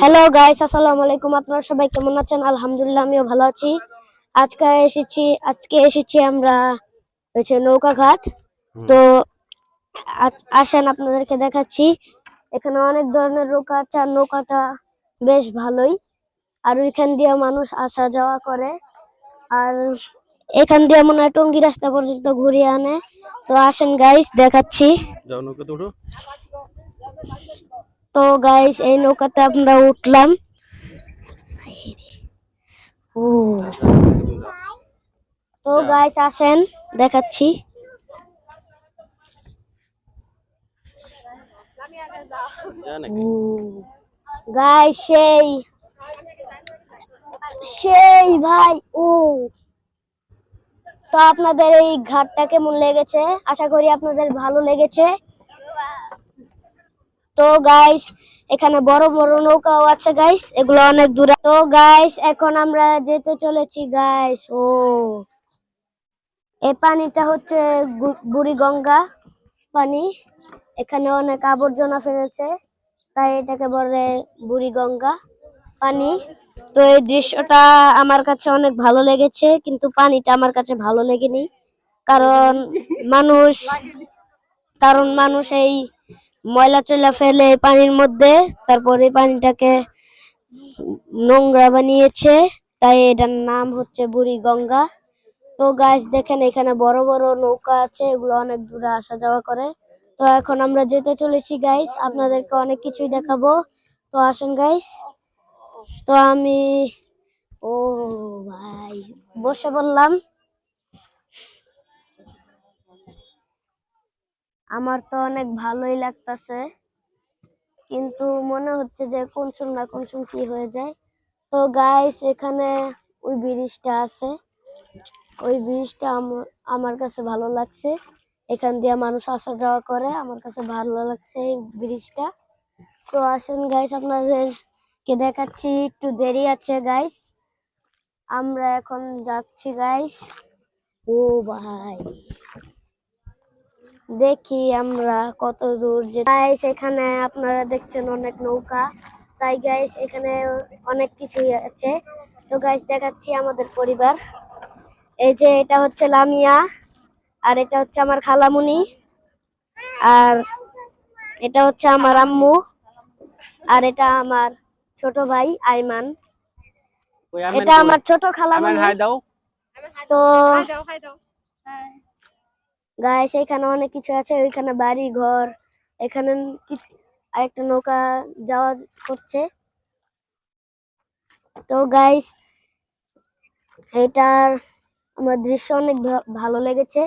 Hello guys আসসালামু আলাইকুম। আপনারা সবাই কেমন আছেন? আলহামদুলিল্লাহ আমিও ভালো আছি। আজকে এসেছি আজকে এসেছি আমরা হচ্ছে নৌকা ঘাট তো আসেন আপনাদেরকে দেখাচ্ছি। এখানে অনেক ধরনের নৌকা আছে আর নৌকাটা বেশ ভালোই। আর ওইখান দিয়ে মানুষ আসা যাওয়া করে। আর এখান দিয়ে মনে হয় টঙ্গি রাস্তা পর্যন্ত ঘুরিয়ে আনে। তো আসেন গাইস দেখাচ্ছি। যাও নৌকাতে উঠো। তো গাইস এই নৌকাতে আমরা উঠলাম। ও। তো গাইস আসেন, দেখাচ্ছি। গাইস সেই। সেই ভাই, ও। তো আপনাদের এই ঘাটটা কেমন লেগেছে? আশা করি আপনাদের ভালো লেগেছে। তো গাইস এখানে বড় বড় নৌকাও আছে গাইস এগুলো অনেক দূরে। তো গাইস এখন আমরা যেতে চলেছি গাইস ও। এই পানিটা হচ্ছে গু- বুড়িগঙ্গা পানি, এখানে অনেক আবর্জনা ফেলেছে, তাই এটাকে বলে বুড়ি গঙ্গা পানি। তো এই দৃশ্যটা আমার কাছে অনেক ভালো লেগেছে, কিন্তু পানিটা আমার কাছে ভালো লেগেনি, কারণ মানুষ কারণ মানুষ এই ময়লা টয়লা ফেলে পানির মধ্যে, তারপরে পানিটাকে নোংরা বানিয়েছে। তাই এটার নাম হচ্ছে বুড়ি গঙ্গা। তো গাছ দেখেন এখানে বড় বড় নৌকা আছে, এগুলো অনেক দূরে আসা যাওয়া করে। তো এখন আমরা যেতে চলেছি গাইস আপনাদেরকে অনেক কিছুই দেখাবো। তো আসেন গাইস তো আমি, ও ভাই, বসে বললাম। আমার তো অনেক ভালোই লাগতাছে। কিন্তু মনে হচ্ছে যে কোন না কোন কি হয়ে যায়। তো গাইস এখানে ওই ব্রিজটা আছে। ওই ব্রিজটা আমার কাছে ভালো লাগছে। এখান দিয়ে মানুষ আসা যাওয়া করে, আমার কাছে ভালো লাগছে এই ব্রিজটা। তো আসুন গাইস আপনাদেরকে দেখাচ্ছি, একটু দেরি আছে গাইস আমরা এখন যাচ্ছি গাইস ও ভাই। দেখি আমরা কত দূর যে গাইস এখানে আপনারা দেখছেন অনেক নৌকা। তাই গাইস এখানে অনেক কিছুই আছে। তো গাইস দেখাচ্ছি আমাদের পরিবার। এই যে এটা হচ্ছে লামিয়া আর এটা হচ্ছে আমার খালামুনি আর এটা হচ্ছে আমার আম্মু আর এটা আমার ছোট ভাই আইমান। এটা আমার ছোট খালামুনি। তো গাইস এখানে অনেক কিছু আছে। ওইখানে বাড়ি, ঘর, এখানে আরেকটা নৌকা যাওয়া করছে। তো গাইস এটার আমার দৃশ্য অনেক ভালো লেগেছে।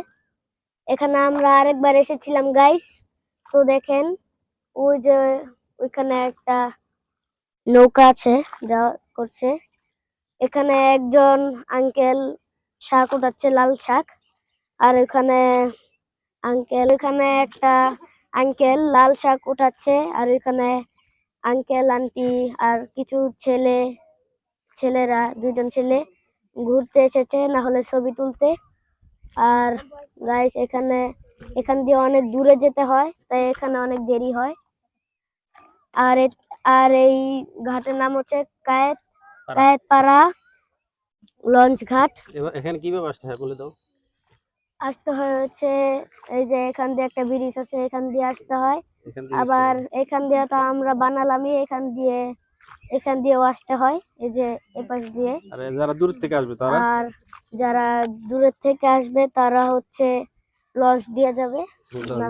এখানে আমরা আরেকবার এসেছিলাম গাইস তো দেখেন, ওই যে ওইখানে একটা নৌকা আছে যা করছে। এখানে একজন আঙ্কেল শাক উঠাচ্ছে লাল শাক। আর ওখানে আঙ্কেল ওখানে একটা আঙ্কেল লাল শাক উঠাচ্ছে আর ওইখানে আঙ্কেল আন্টি আর কিছু ছেলে ছেলেরা দুজন ছেলে ঘুরতে এসেছে না হলে ছবি তুলতে। আর গাইস এখানে এখান দিয়ে অনেক দূরে যেতে হয় তাই এখানে অনেক দেরি হয়। আর আর এই ঘাটের নাম হচ্ছে কায়েত পাড়া। কায়েত পাড়া লঞ্চ ঘাট। এখানে কীভাবে আসতে হয় বলে দাও? আসতে হয় হচ্ছে এই যে এখান দিয়ে একটা ব্রিজ আছে এখান দিয়ে আসতে হয়। আবার এখান দিয়ে তো আমরা বানালামই এখান দিয়ে এখান দিয়েও আসতে হয় এই যে এপাশ দিয়ে। আরে যারা দূর থেকে আসবে তারা? আর যারা দূরের থেকে আসবে তারা হচ্ছে লঞ্চ দিয়ে যাবে। না